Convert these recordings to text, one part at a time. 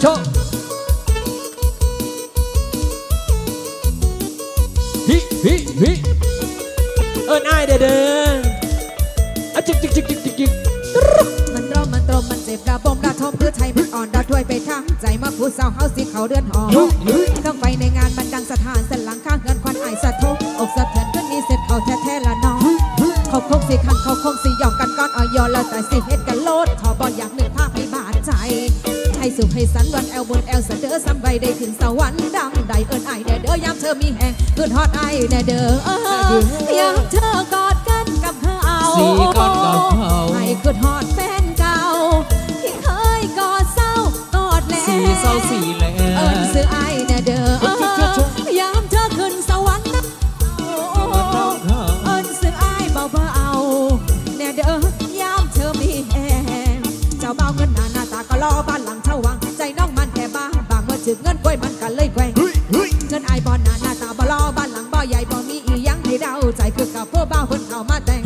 โชะฮิฮิฮิเอิ้นอ้ายเด้อเด้ออะจิกจิกจิกจิกจิกจิกมันร้อนมันตรมมันเจ็บระบมระทมเพื่อไทยมันอ่อนระถวยไปทางใจมาพูดเศร้าเฮาสิเขาเดือนหอต้องไปในงานมันดังสถานสันหลังข้างเงินควันไอายสะทกอกสะเทือนขึ้นนี้เสร็จเขาแท้ๆละน้องเขาคงสิคันเขาคงสิหยอกกันก้อนอ่อยยอแล้วแต่สิเฮ็ด สุขให้สันวันแอลบนแอลเสะเดอซ้ำใบได้ถึงสวรรค์ดังใดเอิญไอแน่เด้อยามเธอมีแหงเกินฮอดไอแน่เด้อยามเธอกอดกันกับเขาสี่ก้อนกับเขาให้คืนฮอดแฟนเก่า ที่เคยกอดเศร้ากอดแล้วสีเศร้าสีแล้เอิญซื้อไอแน่เด้อยามเธอขึ้นสวรรค์นะเอิญซื้อไอาเบาเบาแน่เด้อางบางเมื่อถึงเงินกล้วยมันกันเลยแกว่งเงินไอายบอลหน้าหน้าตาบ่รอบ้านหลังบ่ใหญ่บ่มีอีหยังให้เดาใจคือกับพวกบ้าคนเข้ามาแต่ง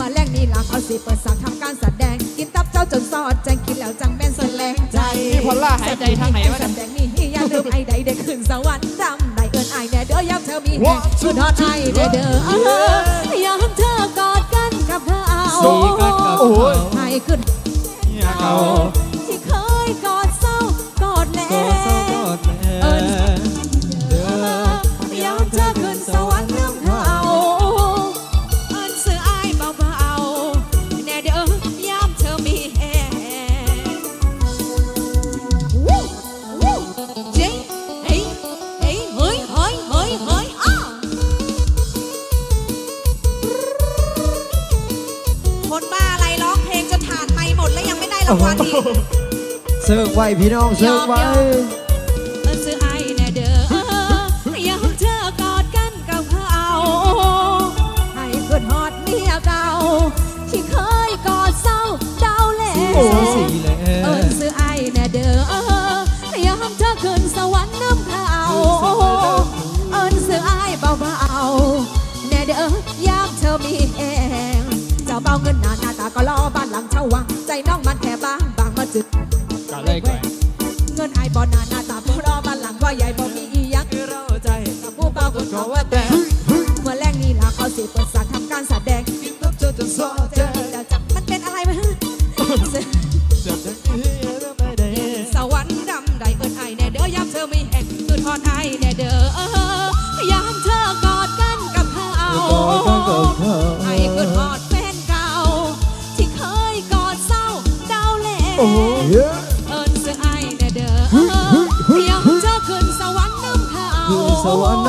มาแรงนี่ล่ะเขาสิเปิดสากทำการแสดง กินตับเจ้าจนสอดแจงกินแล้วจังแม่นแสลงใจนี่พอลล่าหายใจทางไหนวะแสเนี่ยดงนี่อย่าลืมไอ้ใดได้ขึ้นสวรรค์ดำได้เอินไอ้แน่เด้อย้ำเธอมีแหงคือทอดไอ้แน่เด้อเออย้ำเธอกอดกันกับเธอเอาสี่ก้อนกับโอ้เขายให้ขึ้นเนี่ยเขา รางวัลอีกเสิร์ฟไว้พี่น้องเสิร์ฟไว้ยอมเอินซื้อไอ้แน่เด้อยามเธอกอดกันกับเขาให้เกิดฮอดเมียเก่าที่เคยกอดเศร้าเดาแล้สี่เศร้าว สวรรค์ดำใดเอินไอแน่เด้อยามเธอไมีแห่งคืนทอนไอแน่เด้อยามเธอกอดกันกับเขากอดกันกับเขาไอคืนทอดแฟนเก่า ที่เคยกอดเศร้าดาวแหลโอ้โหเยอะเอินเสือไอแน่เด้อยามเธอขึ้นสวรรค์น้ำเขาคือสวรรค์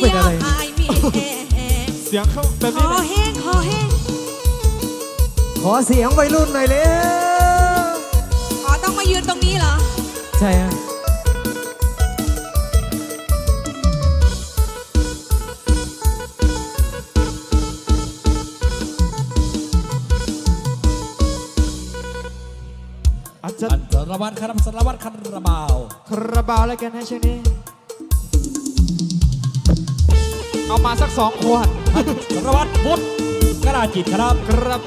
เสียงเป็นอะไรยามอายมีแอร์เสียงเขาแบบคนี้อเลยแห้งคอแห้งขอเสียงวัยรุ่นหน่อยเร็วอ๋อต้องมายืนตรงนี้เหรอ ใช่ฮะอาจจะท่านสารวัตรครับสารวัตรคาราบาว คาราบาวแล้วกันให้ช่วงนี้ เอามาสักสองขวดท่านสารวัตรพุทธกระดาจิตครับครับ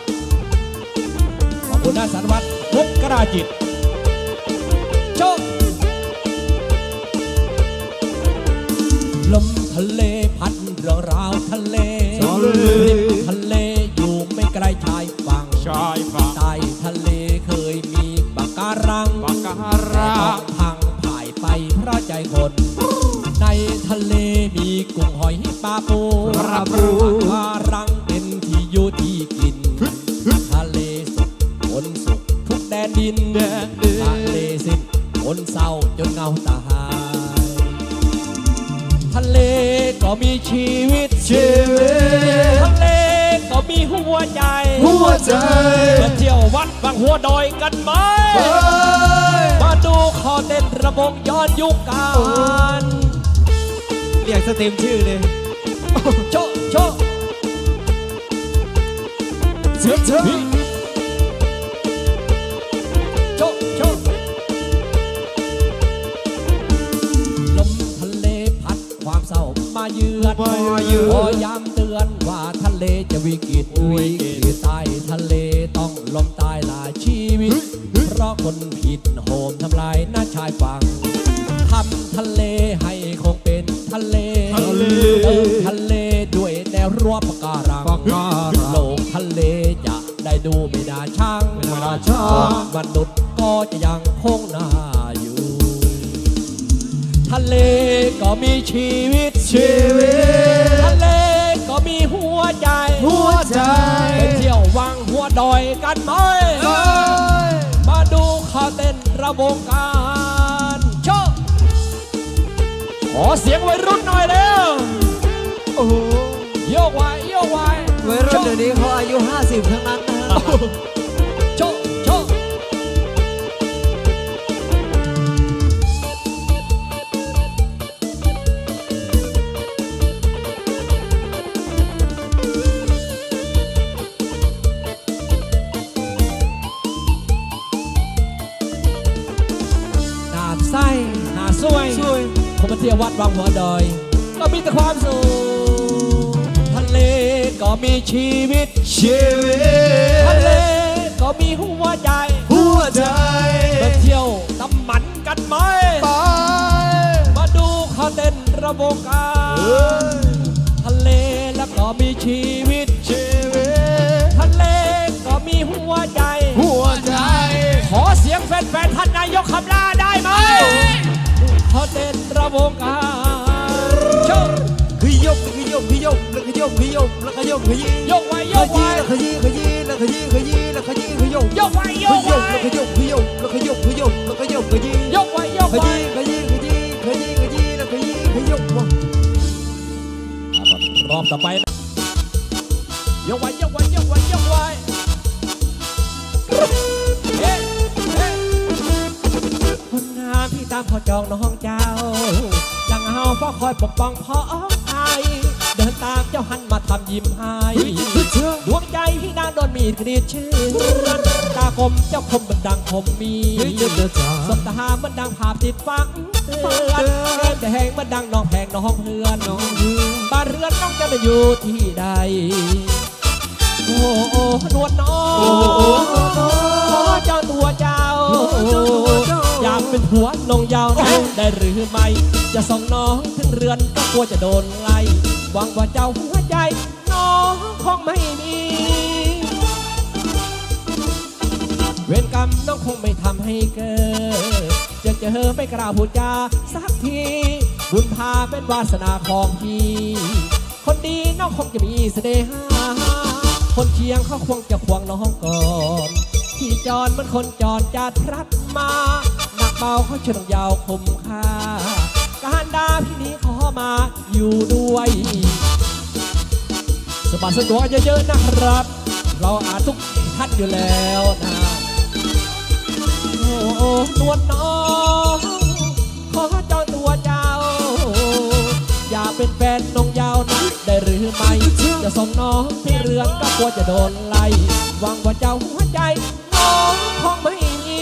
ขอบคุณนะสารวัตรพุทธกระดาจิตโชคลมทะเลพัดเรื่องราวทะเลทะเลริมทะเลอยู่ไม่ไกลชายฝั่งชายฝั่งใต้ทะเลเคยมีปะการังปากการแต่ัต้องงพังผ่ายไปเพราะใจคน ในทะเลมี กุ้งหอยปลาปูปลาปูปลารังเป็นที่อยู่ที่กินทะเลสุขคนสุขทุกแดนดินแดนดินทะเลสิ้นคนเศร้าจนเงาตายทะเลก็มีชีวิตชีวิตทะเลก็มีหัวใจ หัวใจมาเที่ยววัดบางหัวดอยกันไหมไปมาดูคอเต้นระบงย้อนยุคการ เรียกสเต็มชื่อเลยโชะโชะเชิญเชิญโชะโชะลมทะเลพัดความเศร้ามาเยือนมาเยือน ขอย้ำเตือนว่าทะเลจะวิกฤตวิกฤตใต้ทะเลต้องลมตายหลายชีวิต เพราะคนผิดโหมทำลายหน้าชายฝั่งทำทะเลให้คงเป็นทะเลทะเลเติมทะเลด้วยแนวรั้วปะการังปะการัง โลกทะเลจะได้ดูไม่น่าช่างไม่น่าช่าง มนุษย์ก็จะยังคงน่าอยู่ ทะเลก็มีชีวิตชีวิตทะเลก็มีหัวใจหัวใจไปเที่ยววังหัวดอยกันไหมเอ้ยมาดูเขาเต้นระวงการ ขอเสียงวัยรุ่นหน่อยเร็วโอ้โหโยกไว้โยกไว้วัยรุ่นเดี๋ยวนี้เขาอายุ 50 ทั้งนั้นนะฮะโที่ยววัดวังหัวดอย ก็มีแต่ความสุขทะเลก็มีชีวิต ชีวิทะเลตก็มีหัวใจหัวใจมาเที่ยวตำหมันกันไหมไปมาดูเขาเต้นระวงการ วงการโชว์ขยบขยบขยบแล้วขยบขยบแล้วขยบขยี้ยกไว้ยกไว้แล้วขยี้ขยี้แล้วขยี้ขยี้แล้วขยี้ขยบยกไว้ยกไว้แล้วขยบขยบแล้วขยบขยบแล้วขยบขยี้ยกไว้ยกไว้ขยี้ขยี้ขยี้ขยี้แล้วขยี้ขยบรอบต่อไป อาเฝ้าคอยปกป้องพ่อไทยเดินตามเจ้าหันมาทำยิ้มให้ดวงใจที่นางโดนมีดกรีดชื่นตากลมเจ้าคมบันดังคมมีสบตามันดังภาพติดฟังเตือนเกินแต่แหงมันดังน้องแพงน้องเพื่อนน้องบ้านเรือนน้องจะไปอยู่ที่ใด โอ้โอ้นวลน้องขอเจ้าตัวเจ้า อยากเป็นผัวนงยาวน้องได้หรือไม่ จะส่งน้องถึงเรือนก็กลัวจะโดนไล่หวังว่าเจ้าหัวใจ น้องคงไม่มี เวรกรรมน้องคงไม่ทำให้เกิด จะเจอไม่กล้าพูดจาสักที บุญพาเป็นวาสนาของพี่ คนดีน้องคงจะมีเสน่หา คนเคียงเขาควงจะควงน้องก่อนที่จรเหมันคนจรจะทรัดมาหนักเบาเขาเชิงยาวคมค่าการดาพี่นี้ขอมาอยู่ด้วยสบัดสตัวเยอะๆนะครับ เราอ่านทุกท่านอยู่แล้วนะโอ้โอ้นวลน้องขอเจ้าตัวเจ้า อยากเป็นแฟนน้องยาวนะได้หรือไม่ จะส่งน้องที่เรือนก็กลัวจะโดนไล่หวังว่าเจ้าหัวใจน้องคงไม่มี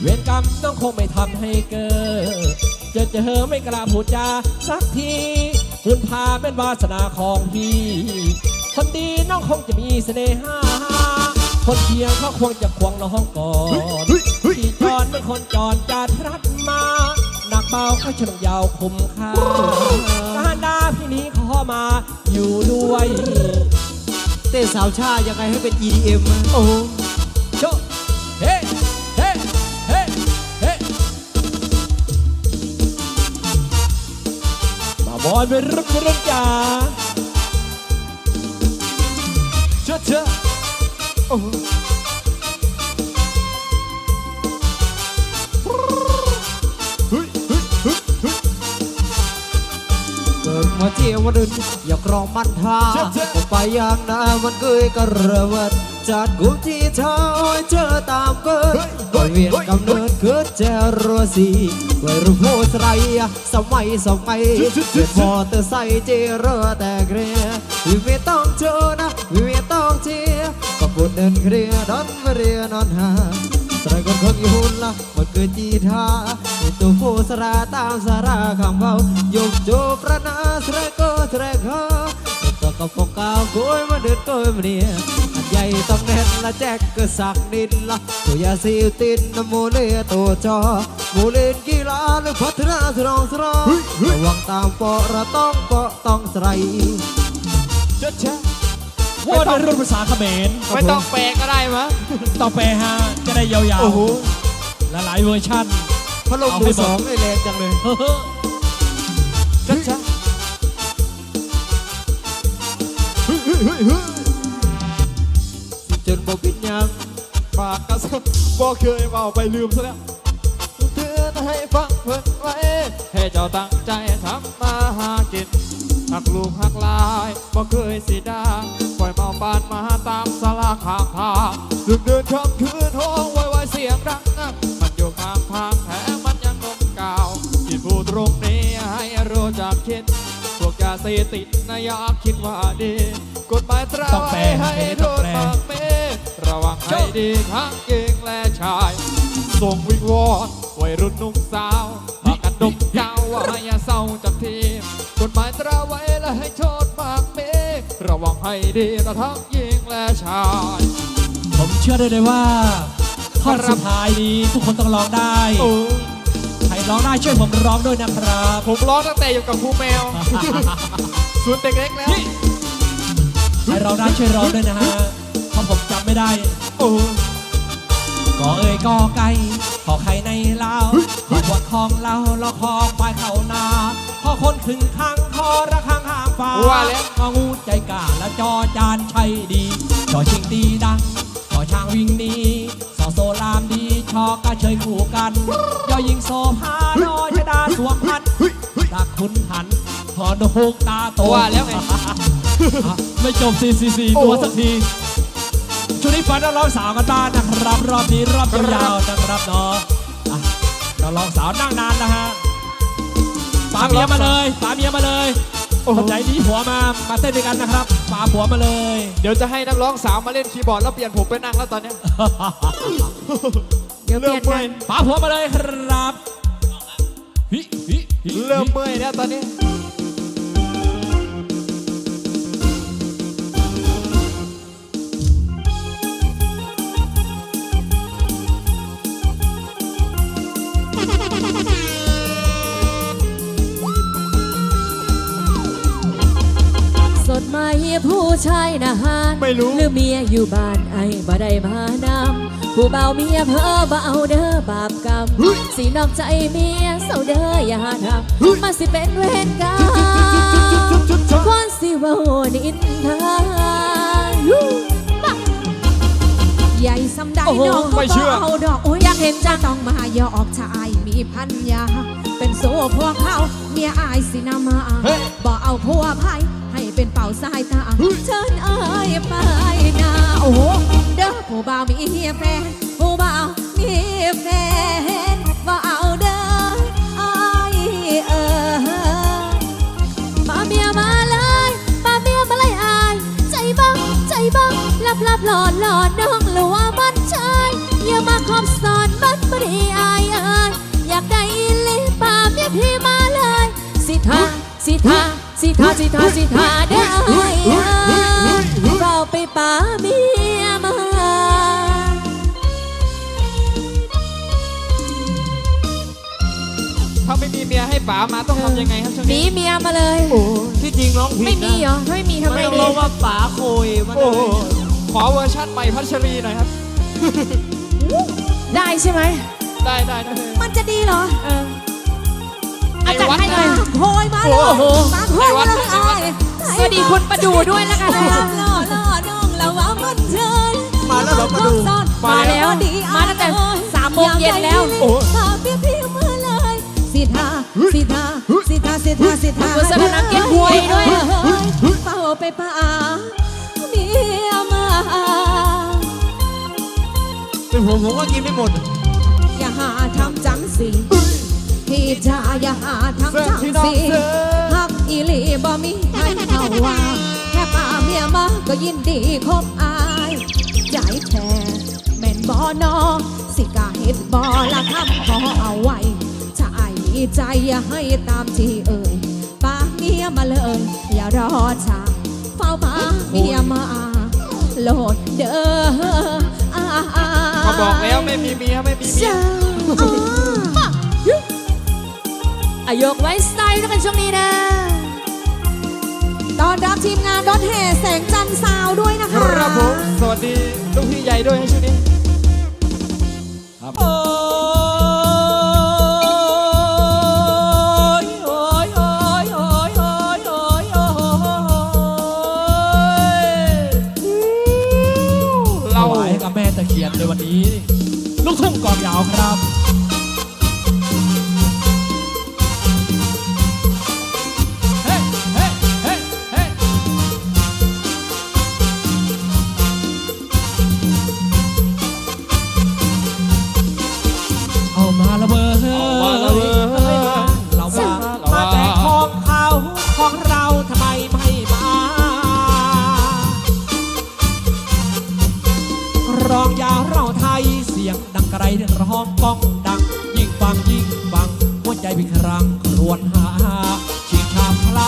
เวรกรรมน้องคงไม่ทำให้เกิดจะเจอไม่กล้าพูดจาสักทีคุณพาเป็นวาสนาของพี่คนดีน้องคงจะมีเสน่หา คนเคียงเขาควงจะควงน้องก่อนที่จรเป็นคนจรจะทรัดมาหนัก เบาเขาเฉลงยาวคุ้มค่าการดาพี่นี้ขอมาอยู่ด้วย เต้สาวชายังไงให้เป็น EDM อะโอ้โหโชเฮ้เฮ้เฮ้เฮ้มาบอยเป็นรึกเป็นรึกจ๋าเชื่อเชื่อโอ้ โหเกิดมาเที่ยววันอื่นอย่ากรองมันท่าผมไปอย่างหน้ามันเกยกระเรือวันจัดกุมที่เท้าให้เจอตามเกิดไปเวียนกำเนิดเกิดเจอรัวสีไว้รูปโพสไรสมัยสมัยเกิดพอเตอร์ไซค์เจเรือแต่เกลียวิไม่ต้องเจอนะวิไม่ต้องเจียก็บุญเดินเคลียร์นอนเรียนอนหา สระคนคนอยู่ละมันเกิดจีทาในตัวโฟสระตามสาราคำเบายกโจประนาสระก็สระเขาตัวกับพวกกาวโกยมาเดินโกยมาเนี่ยอันใหญ่ต้องแน่นละแจ็คก็สักดินละตัวยาซีตินน้ำโมเลตัวจอโมเลนกีฬาหรือพัฒนาสรองสรองระวังตามเปาะระต้องเปาะต้องใส่เจ๊ะเจ๊ะว่าด้วยรุ่นภาษาเขมรไม่ต้องแปลก็ได้มั้งต่อไปฮะจะได้ยาวโอ้โหๆและหลายเวอร์ชัน พัดลมมือสองไอ้แรงจังเลยเฮ้อเจ๊ะเจ๊ะจนบ่ปิดยังปากกระสับบอกเคยเมาไปลืมซะแล้วเตือนให้ฟังเพิ่นไว้ ให้เจ้าตั้งใจทำมาหากิน หักลูกหักลายบ่เคยสิดาปล่อยเมาปานมาตามสลาข้างทางดึกเดินค่ำคืนห้องไวไวเสียงดังมันอยู่ข้างทางแถมมันยังนมกาวที่พูดตรงนี้ให้รู้จักคิด พวกยาเสพติดนะอยากคิดว่าดี กฎหมายตราไว้ให้โดนบางเมระวังให้ดีทั้งหญิงและชาย ส่งวิงวอนวัยรุ่นหนุ่มสาวพากันดมยาวว่าให้อย่าเศร้าจากที ตราไว้และให้โทษมากเมระวังให้ดีนะทั้งหญิงและชาย ผมเชื่อได้เลยว่าท่อนสุดท้ายนี้ทุกคนต้องร้องได้โอ้ใครร้องได้ช่วยผมร้องด้วยนะครับ ผมร้องตั้งแต่อยู่กับครูแมวส่วนเด็กเล็กแล้วใครร้องได้ช่วยร้องด้วยนะฮะเพราะผมจำไม่ได้โอ้ก็เอ่ยก็ไก่ขอไข่ในลาวขอวัดคลองเราเราคอควายเข่านาพอ คนขึงข้างคอระข้างห่างฟ้าว่าแล้วงองูใจกล้าและจอจานชัยดีชอชิงตีดังขอช้างวิ่งหนีสอโซลามดีชอกระเชยคู่กันยอยิงโซพานอชดาสวมพันตาคุณหันพอดกตาโตว่าแล้วไงอะไม่จบ4 4 4ตัวสักทีช่วงนี้ฝันนักร้องสาวกันบ้านนะครับรอบนี้รอบยาวๆนะครับเนาะอะนักร้องสาวนั่งนานนะฮะ ปาเมียมาเลยปาเมียมาเลยโอ้โหคนไหนหนีผัวมา มาเต้นด้วยกันนะครับปาผัวมาเลย เดี๋ยวจะให้นักร้องสาวมาเล่นคีย์บอร์ดแล้วเปลี่ยนผมไปนั่งแล้วตอนเนี้ยเดี๋ยวเปเริ่ลี่มยนเมื่กัอยนปาผัวมาเลยครับฮิฮิฮิเริ่มเมื่อยแล้วตอนนี้ ผู้ชายนะฮานไม่รู้หรือเมียอยู่บ้านไอ้บ่ได้มานำผู้เบาเมียเพ้อบ่เอาเด้อบาปกรรมสินอกใจเมียเศร้าเด้ออย่าทำมาสิเป็นเวรกรรมคนสิเว่านินทาใหญ่สำได้โอ้โหน้องก็ไม่เชื่อบ่เอาดอกโอ้ยอยากเห็นจังต้องมาหยอกชายมีพันยา เป็นโซ่พวกเขาเมียอายสินามาเฮ้ยบ่เอาผัวภัยให้ เป็นเป่าสายตาเชิญอายไปนาโอ้โหเด้อผู้บ่าวมีแฟนผู้บ่าวมีแฟนบ่เอาเด้ออายเออป้าเมียมาเลยป้าเมียมาเลยอาย ใจบ้างใจบ้างลับลับหลอนหลอนน้องหลัวมันชายอย่ามาคอบสอนมันไม่ได้อายเอ้ยอยากได้อีหลิป้าเมียพี่มาเลย สิทาสิทา สิทาสิทาสิทาเด้อเอ้ยเอ้ยเราไปป้าเมียมาถ้าไม่มีเมียให้ป๋ามาต้องทำยังไงครับช่วงหนีนี้เมียมาเลย ที่จริงร้องผิไม่ดมีนะเหรอถ้าไม่มีทำมันไงต้องดีร้องว่าป๋าโคยมันโอ้โหขอเวอร์ชั่นใหม่พัชรีหน่อยครับ ได้ใช่ไหม ได้ได้ได้มันจะดีเหรอ เออ ไอ้จัดวัดให้หน่อยนะโหยมาเลยโอ้โหมาโหยมาเลยอายสวัสดีคุณประดูด้วยแล้วกันนะล่อล่อล่อน้องแล้วว่ามันเชิญมาแล้วเหรอมาดูมาแล้วมาตั้งแต่สามโมงเย็นแล้วโอ้โหพาเพียพี่มาเลยสิทาสิทาสิทาสิทาสิทาคุณสนามเก็บหวยด้วยเป่าไปป่าเมียมาเป็นผมผมก็กินไม่หมดอย่าหาทำจังสิ พี่จ๋าอย่าหาทำจังสิฮักอีหลีบ่มีให้เขาว่าแค่ป่าเมียมาก็ยินดีคบอายใจแท้แม่นบ่นอสิกาดบอละคำขอเอาไว้ใจใจอย่าให้ตามที่เอ่ยปากเมียมาเลย อย่ารอช้าเฝ้าปากเมียมาโหลดเด้ออา เขาบอกแล้วไม่มีเมียไม่มีเมียเจ้า อาอายกไว้สไตล์ด้วยกันช่วงนี้นะตอนรับทีมงานรถแห่แสงจันทร์สาวด้วยนะคะ ครับผม สวัสดีลูกพี่ใหญ่ด้วยให้ช่วงนี้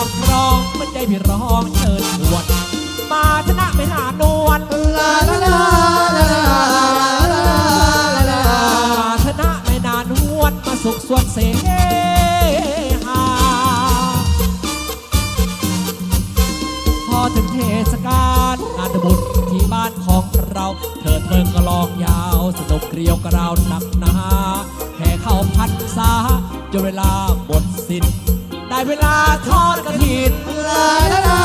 ามครองหัวใจพี่ร้องเชิญชวน มาชนะไม่หานวลลาลาลาลาลาลามาชนะไม่นานหวนมาสุขส่วนเสหาพอถึงเทศกาลงานบุญที่บ้านของเราเถิดเทิงกระลองยาวสนุกเกลียวกระราวหนักหนาแห่เข้าพันษาจนเวลาหมดสิ้น ได้เวลาทอดกระถิ่นลาลาลา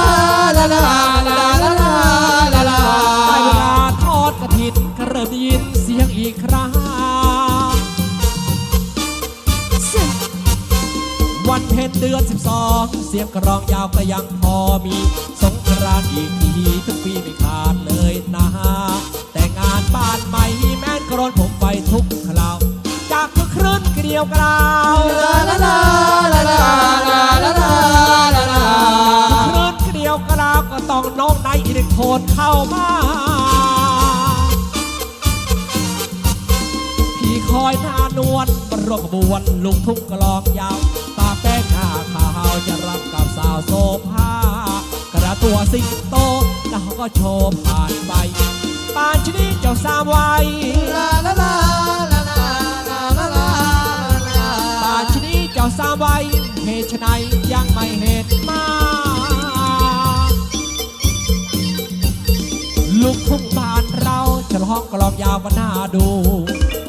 ลาลาลาลาลาลาลาได้เวลาทอดกระถิ่นก็เริ่มได้ยินเสียงอีกครั้งวันเพ็ญเดือน12เสียงกรองยาวก็ยังพอมี สงกรานต์อีกทีทุกปีไม่ขาดเลยนะแต่งานบ้านใหม่แม่นกรนผมไปทุกคราว จากทุกคลื่นเกลียวกราวลาลาลา อิเข้ามา พี่คอยหน้านวลบรรขบวนลุงทุ่งกลองยาว ตาแป้งหน้าขาวจะรับกับสาวโซภากระตัวสิงโตแล้วก็โชว์ผ่านไปปานชนิดเจ้าสามวัยลาลาลาลาลาลาลาลาปานชนิดเจ้าสามวัยเหตุไฉนยังไม่เห็นมา ลูกทุ่งบ้านเราฉลองกลองยาวมาหน้าดู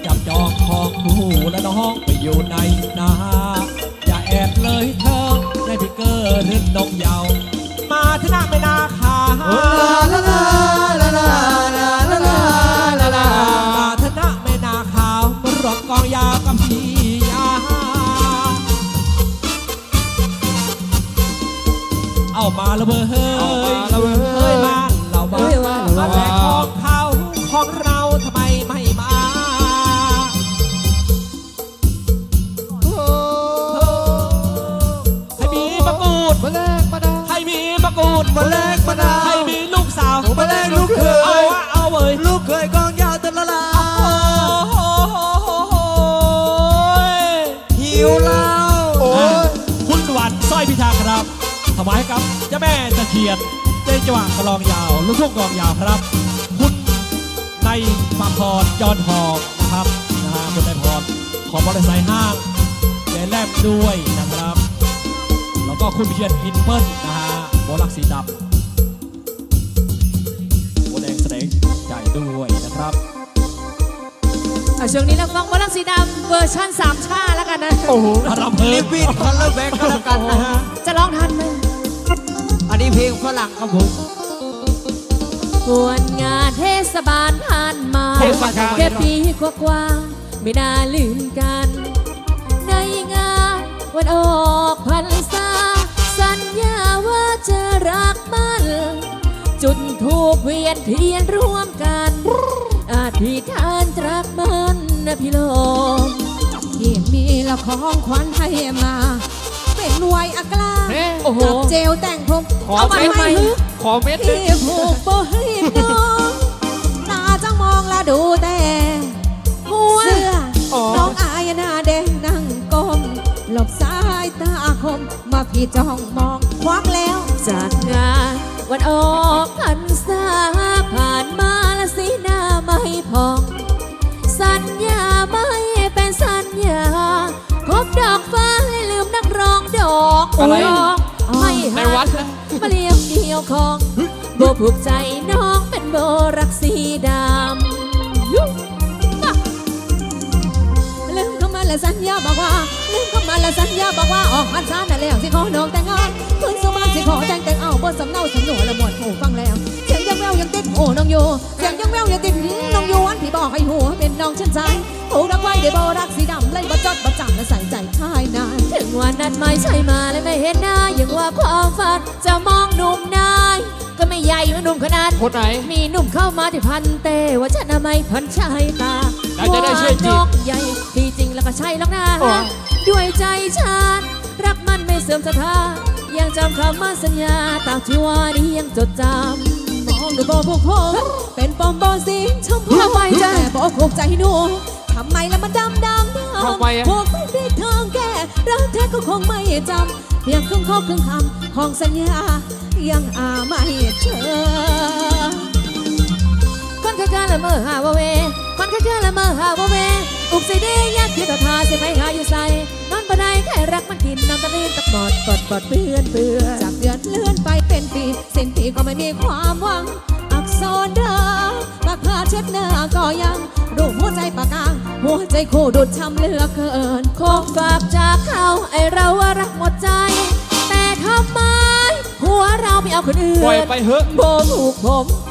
จับจองของคู่และน้องไปอยู่ในนาอย่าแอบเลยเธอในพี่เกอร์นึกนกยาว มาที่นาไม่นา เคียนเจนจังหวะกลองยาว ลูกทุ่งกลองยาวครับ คุณในฟาร์มพรจอนทองนะครับนะฮะคุณในพรของบริษัทห้างแกแลมด้วยนะครับ แล้วก็คุณพิเชียนอินเปิลนะฮะโบลักสีดำโบแดงแสดงใจด้วยนะครับเอาช่วงนี้เราฟังบอลลังสีดำเวอร์ชันสามชาแล้วกันนะโอ้โหพระรำเพลิลินปวินคอลเลอร์แบ็กก็แล้วกันนะฮะ จะร้องทันไหมอั นี้เพลงฝรั่งครับผมกวนงานเทศบาลผ่านมาเทศกาลแค่ปีกว่าๆไม่น่าลืมกัน ในงานวันออกพรรษาสัญญาว่าจะรักมัน จุดทูบเวียนเทียนร่วมกันอธิษฐานรักมันนะพี่โลมที่มีละของขวัญให้มา เป็นไวยอักลาเฮ้โอ้โหกับเจลแต่งผมขอเอามาเม็ดทำไมฮึขอเม็ดหนึที่งผูกโบให้น้องตาจังมองและดูแต่หัว เสื้อ อ๋อ น้องอายหน้าแดงนั่งก้มหลบสายตาคม มาพี่จ้องมองควักแล้วจัดงานวันออกพรรษาผ่านมาและสีหน้าไม่พอง สัญญาไม่เป็นสัญญาคบดอกฟ้าให้ลืมนักร้ องดอกอะไรดอกไม่ในหัวัดกนะ มาเลี้ยงเดียวของโบผูกใจน้องเป็นโบรักสีดำยุมาลืมเข้ามาและสัญญาบอกว่าลืมเข้ามาและสัญญาบอกว่าออกพรรษาน่ะแล้วสิขอน้องแต่งงานคืนสมานสิขอแต่งแต่งเอาบนสำเนาสำนวนละหมดหูฟังแล้วเสีย งยังแววยังติดหูน้องอยู่เสียงยังแววยังติดหูน้องอยู่อันที่บอกให้หัวเป็นน้องฉันใจผูกรักไว้ด้วยโบรักสีดำเลยบ่จดบ่จำและใส่ใจชายนายถึงวันนั้นไม่ใช่มาและไม่เห็นหน้าอย่างว่าความฝันจะมองหนุ่มนายก็ไม่ใหญ่เหมือนหนุ่มคนนั้นคนไหน มีหนุ่มเข้ามาที่พันเตว่าฉันน่ะไม่พันชายตาแล้วจะได้ช่วยจีบ นกใหญ่ที่จริงแล้วก็ใช่แล้วนะอ๋อ ด้วยใจฉันรักมันไม่เสื่อมศรัทธายังจำคำมั่นสัญญาตามที่ว่านี้ยังจดจำ มองดูโบผูกผมเป็นปอมโบสีชมพูทำไมจ๊ะแต่โบผูกใจหนูทำไมแล้วมันดำดำดำทำไมอะผูกไม่ได้ทางแก้รักแท้ก็คงไม่จำเพียงครึ่งข้อครึ่งคำของสัญญายังอาไม่เจอคนข้างๆละเมอหาวเวคนข้างๆละเมอหาวเวอุกสิดียักคือต่อทาสิไปหาอยู่ใส่ บ่ได้แค่รักมันกินน้ำตาลีนตักบอดกอดกอดเปื้อนเปื้อนจากเดือนเลื่อนไปเป็นปีสิ้นปีก็ไม่มีความหวัง อักษรเดิมปากผ้าเช็ดหน้าก็ยังรูปหัวใจปากกลางหัวใจคู่ดุดช้ำเหลือเกินคงฝากจากเขาไอเราว่ารักหมดใจ แต่ทำไมหัวเราไปเอาคนอื่นปล่อยไปเถอะโบผูกผม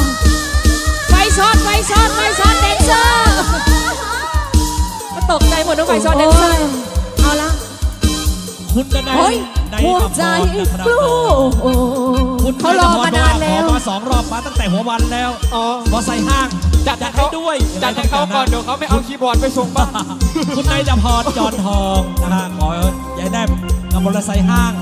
ช็อตไฟช็อตไฟช็อตแดนเซอร์ก็ตกใจหมดน้องไฟช็อตแดนเซอร์ เอาละ คุณจะได้เฮ้ยในหัวกับใจพรนะครับกลัวคุณเขารอมานานแล้ว ขอมาสองรอบมาตั้งแต่หัววันแล้วอ๋อพอใส่ห้างจัดจัดให้ให้เขาด้วยจัดให้เขาก่อนเดี๋ยวเขาไม่เอาคีย์บอร์ดไปส่งบ้านคุณนายจพรจอนทองนะฮะขอยายแนมกับมอเตอร์ไซค์ห้าง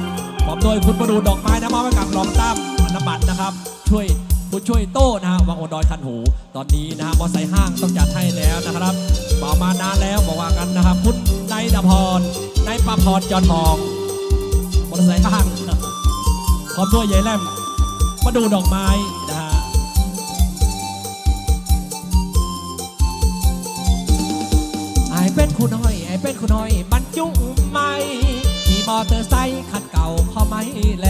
พร้อมโดยคุณประดูดอกไม้นะมอบให้กับรองตั้มน้ำบัตรนะครับ ช่วย ผู้ช่วยโต้นะฮะวังโอดอยคันหู ตอนนี้นะฮะมอไซค์ห้างต้องจัดให้แล้วนะครับบอกมานานแล้วบอกว่ากันนะครับ คุณนายจพรนายประพรจอนทองมอไซค์ห้างพร้อมด้วยยายแนมมาดูดอกไม้นะฮะไอเป็นคุณน้อยไอเป็นคุณน้อยบรรจุไม่มีมอเตอร์ไซค์คันเก่าพอไม่แล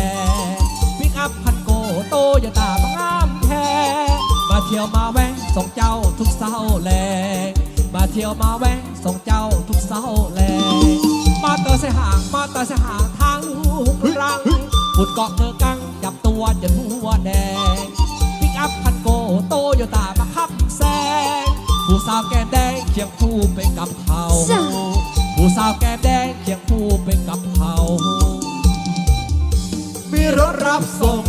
ปิกอัพคันโกโตโยต้า เที่ยวมาแวะส่งเจ้าทุกเศร้าแลมาเที่ยวมาแวะส่งเจ้าทุกเศร้าแลมอเตอร์ไซค์ห่างมอเตอร์ไซค์ห่างทางลูกรังปุดเกาะเกอกังจับตัวจนหัวแดงปิกอัพคันโกโตโยต้ามาขับแซงผู้สาวแก้มแดงเคียงคู่ไปกับเขาจ้ะผู้สาวแก้มแดงเคียงคู่ไปกับเขามีรถรับส่ง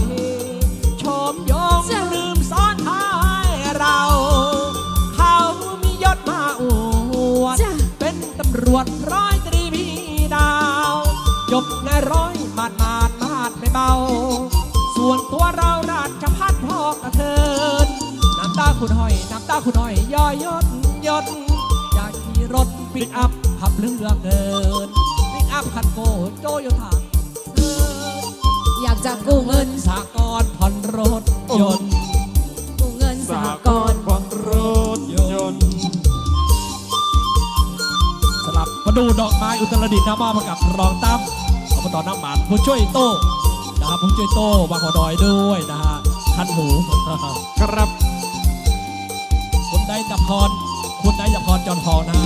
คุณห้อยน้ำตาคุณห้อยย่อยยดยดอยากขี่รถปิกอัพขับเรือเกินปิกอัพคันโกโจโยธาเกินอยากจะกู้เงินสากรณ์ผ่อนรถยนต์กู้เงินสหกรณ์ผ่อนรถยนต์สลับมาดูดอกไม้อุตรดิตถ์นะมอบมากับรองตั้มอบตน้ำหมันผู้ช่วยโต้นะครับผู้ช่วยโต้บางหัวดอยด้วยนะฮะคันหู ครับ ท์กับคอนคุณไนท์กับพรจอนพอนะ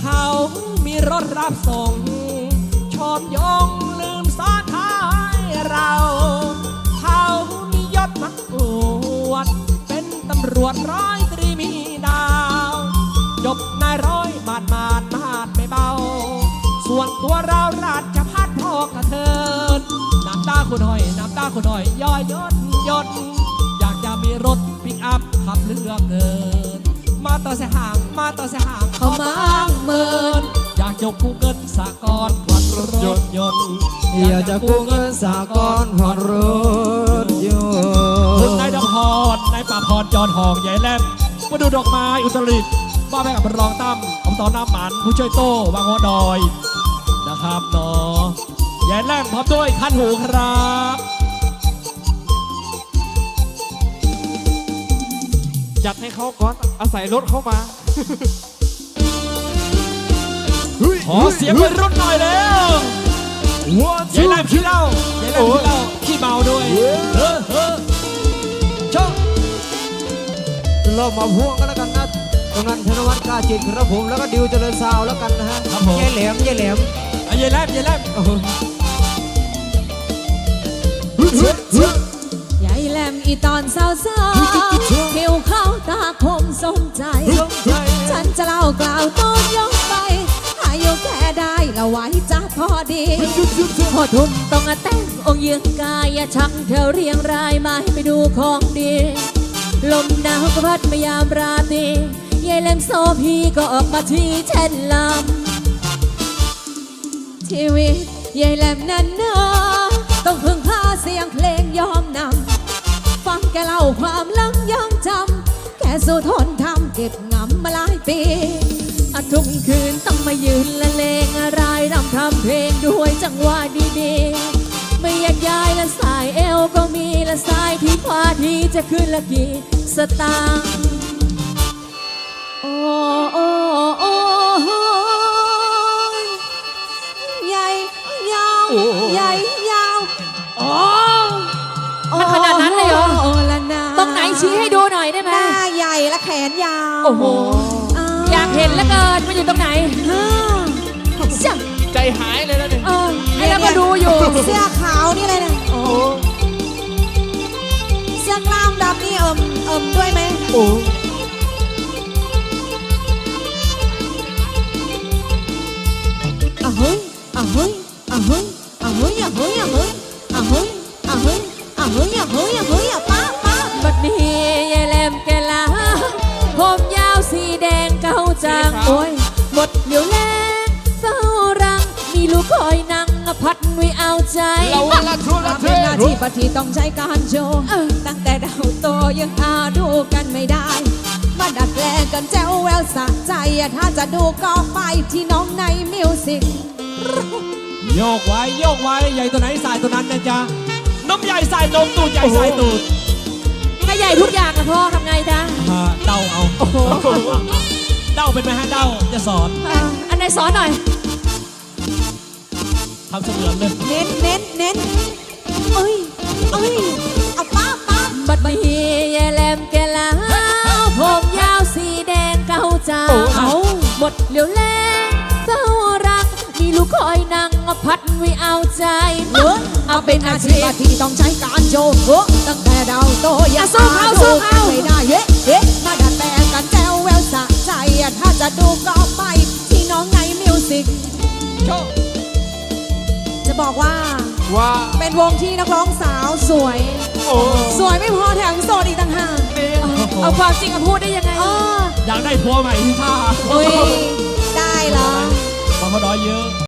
เขามีรถรับส่งชอมยองลืมซ้ท้ายเรา เขามียศมักอวด เป็นตำรวจร้อยตรีมีดาว จบนายร้อยบาดมาดมาดไม่เบา ส่วนตัวเราราชพัดพ่อกระเทินน้ำตาคุณหน่อย น้ำตาคุณหน่อยย่อยยดยดอยากจะมีรถปิกอัพ ขับเรือเกิน มาต่อเสยห่าง มาต่อเสยห่างเขามางเมิน อยากจบกูเกิลสากลผ่อนรถยนต์อยากจะกู้เงินสากลผ่อนรถยคุณนายดอกพรนายป่าพรจอนหองใหญ่แลมมาดูดอกไม้อุตริตมาไปกับรองตั้มอบตน้ำหมันผู้ช่วยโต้วางหัวดอย นะครับเนาะใหญ่แลมพร้อมด้วยคันหูครับ จัดให้เขาก่อนอาศัยรถเข้ามาขอเสียงวัยรุ่นหน่อยแล้วใหญ่แลมขี้เหล้าใหญ่แลมขี้เหล้าขี้เมาด้วยเออเออชอบเรามาพ่วงกันแล้วกันนะตรงนั้นธนวัฒน์กาจิตครับผมแล้วก็ดิวเจริญซาวแล้วกันนะฮะครับผมยายแหลมยายแหลมอะใหญ่แลมใหญ่แลมโอ้โหใหญ่แหลมอีตอนสาวสาวผิวขา ตาคมสมใจ ฉันจะเล่ากล่าวต้นยกไปอายุแค่ได้ละไว้จะพอดีพอทุ่มต้องอาแต่งองค์ยืนกายอย่าชักเธอเรียงรายมาให้ไปดูของดี ลมหนาวก็พัดมายามราตรียายแหลมโซพีก็ออกมาที่เช่นลำชีวิตยายแหลมนั้นเนอต้องพึ่งพาเสียงเพลงยอมนำ ฟังแกเล่าความหลังยังจำแก สู้ทนทำเก็บงำมาหลายปีอาทุกคืนต้องมายืนละเลงรายรำทำเพลงด้วยจังหวะดีๆ ไม่อยากย้ายละสายเอวก็มีละสายที่ขวาที่จะขึ้นละกี่สตางค์โอ้โอ้โอ้โอ้ใหญ่ยาวใหญ่ยาวโอ้มันขนาดนั้นเลยเหรอโอ้ละนาตรงไหนชี้ให้ดูหน่อยได้ไหมหน้าใหญ่ และแขนยาวโอ้โหาอยากเห็นแล้วเกินมันอยู่ตรงไหนอ่าจ้ะใจหายเลยนะเนี่ยเออไอ้แล้วก็ดูอยู่ เสื้อขาวนี่เลยนะโอ้เสื้อกล้ามดำนี่เอิมเอิมด้วยไหมโอ้ จางโอ้ยหมดเดี๋ยวแลเฝ้ารัง มีลูกคอยนั่งพัดไว้เอาใจเราว่าละทุละมาเทเป็นหน้าที่ปฏิต้องใช้การโชว์เออตั้งแต่ดาวโตยังอาดูกันไม่ได้ มาดัดแปลงกันแจ้วแววสะใจอะถ้าจะดูก็ไปที่น้องในมิวสิกโยกไว้โยกไว้ใหญ่ตัวไหนสายตัวนั้นนะจ๊ะนมใหญ่สายนมตูดใหญ่สายตูดถ้าใหญ่ทุกอย่างนะพ่อทำไงจ๊ะอ่าเดาเอาโอ้โห เดาเป็นไหมฮะเดาจะสอนเอออันไหนสอนหน่อย ทำเสมือนเลยเน้นเน้นเน้นเอ้ยเอ้ยเอาป้าป้าบัดนี้ยายแหลมแกลาผมยาวสีแดงเก่าจางเอาหมดเหลียวแลเฝ้ารัก มีลูกคอยนั่ง พัดไว้เอาใจเออเอาเป็นอาชีพที่ต้องใช้การโชว์เออตั้งแต่ดาวโตยังอะสู้เขาสู้เขาไม่ได้เฮ้เฮ้มาดัดแปลงกันแจวแววสะใจอะถ้าจะดูก็ไปที่น้องในมิวสิกจะบอกว่าว่าเป็นวงที่นักร้องสาวสวย สวยไม่พอแถมโสดอีกต่างหากเอาความจริงมาพูดได้ยังไงอยากได้ผัวใหม่ที่ท่าได้เหรอบางคนน้อยเยอะ